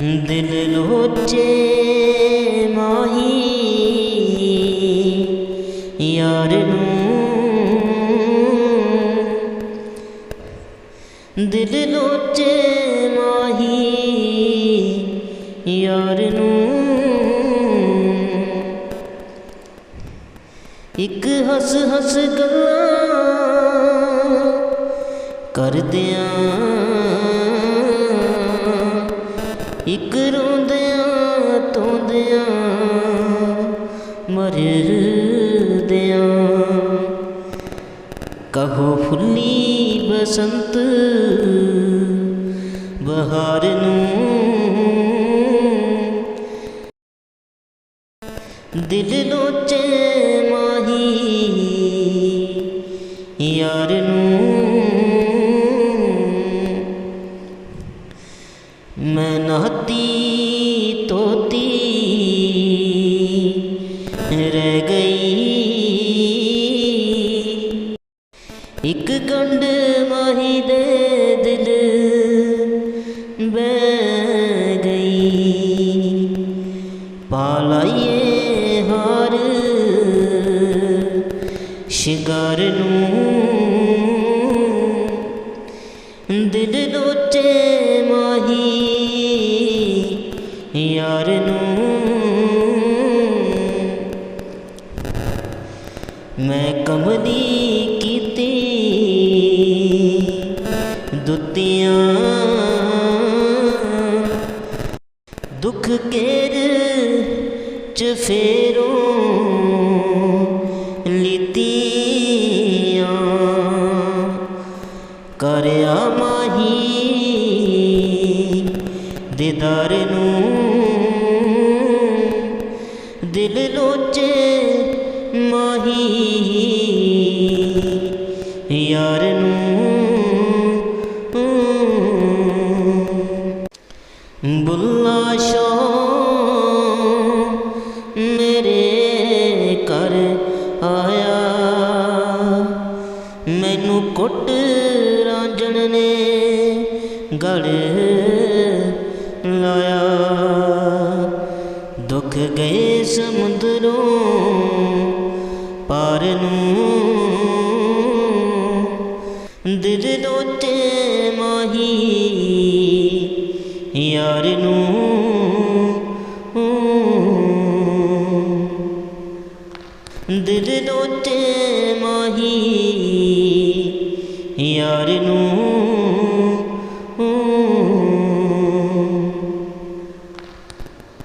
ਦਿਲ ਲੋਚੇ ਮਾਹੀ, ਯਾਰ ਨੂੰ। ਦਿਲ ਲੋਚੇ ਮਾਹੀ, ਯਾਰ ਨੂੰ। ਇੱਕ ਹੱਸ ਹੱਸ ਗੱਲਾਂ ਕਰਦਿਆਂ ਇੱਕ ਰੋਂਦਿਆਂ ਤੋਂਦਿਆਂ ਮਰਦਿਆਂ ਕਹੋ ਫੁੱਲੀ ਬਸੰਤ ਬਹਾਰ ਨੂੰ। ਦਿਲ ਲੋਚੇ ਇੱਕ ਗੰਢ ਮਾਹੀ ਦੇ ਦਿਲ ਬਹਿ ਗਈ। ਪਾਲਾਈਏ ਹਾਰ, ਸ਼ਿੰਗਾਰ ਨੂੰ। ਦਿਲ ਲੋਚੇ ਮਾਹੀ, ਯਾਰ ਨੂੰ। ਮੈਂ ਕਮਦੀ ਕੀਤੀ ਦੁੱਤੀਆਂ। ਦੁੱਖ ਕੇਰ ਚ ਫੇਰੋਂ ਲੀਤੀਆਂ। ਕਰਿਆ ਮਾਹੀ ਦੀਦਾਰ ਨੂੰ ਦਿਲ ਲੋਚੇ ਮਾਹੀ ਯਾਰ ਨੂੰ ਬੁੱਲਾ ਸ਼ੋ ਮੇਰੇ ਘਰ ਆਇਆ। ਮੈਨੂੰ ਕੁੱਟ ਰਾਂਝਣ ਨੇ ਗੜ ਲਾਇਆ। ਦੁੱਖ ਗਏ ਸਮੁੰਦਰੋਂ ਨੂੰ ਦਿਲ ਲੋਚੇ ਮਾਹੀ ਯਾਰ ਨੂੰ ਦਿਲ ਲੋਚੇ ਮਾਹੀ ਯਾਰ ਨੂੰ